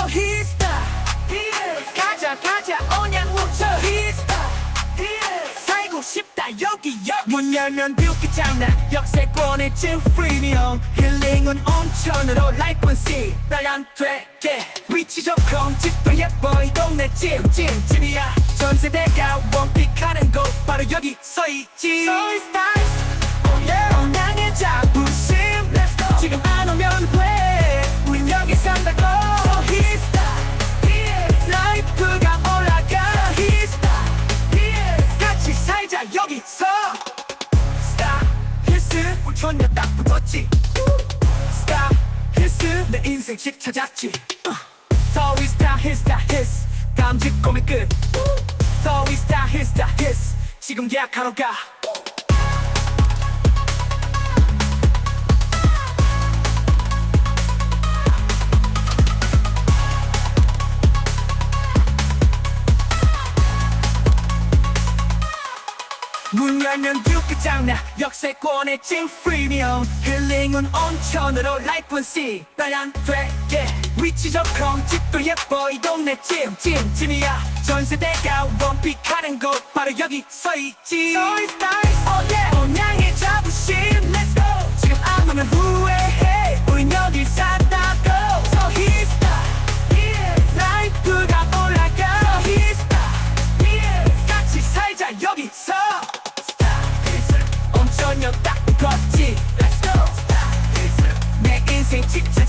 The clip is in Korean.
저 히스타 히스 가자 가자 온양 우쳐. 히스타 히스 살고 싶다 여기 여기. 문 열면 뷰 끝장나 역세권의 찐 프리미엄. 힐링은 온천으로 라이프 씨 빨간 되게. 위치 좋고 집도 예뻐 이 동네 찜찜 찜이야. 전 세대가 원픽하는 곳 바로 여기 서있지. 서있다 자 여기서 스타 히스 우천여 딱 붙었지. 스타 히스 내 인생식 찾았지. 서위 스타 히스타 히스 감직 고민 끝. 서위 스타 히스타 히스 지금 예약하러 가 문 열면 뷰 끝장나 역세권의 찐 프리미엄. 힐링은 온천으로 라이프 씨. 빨간 되게 위치 좋고 집도 예뻐 이 동네 찜찜 찜이야. 전 세대가 원픽하는 곳 바로 여기 서있지. Oh yeah. 온천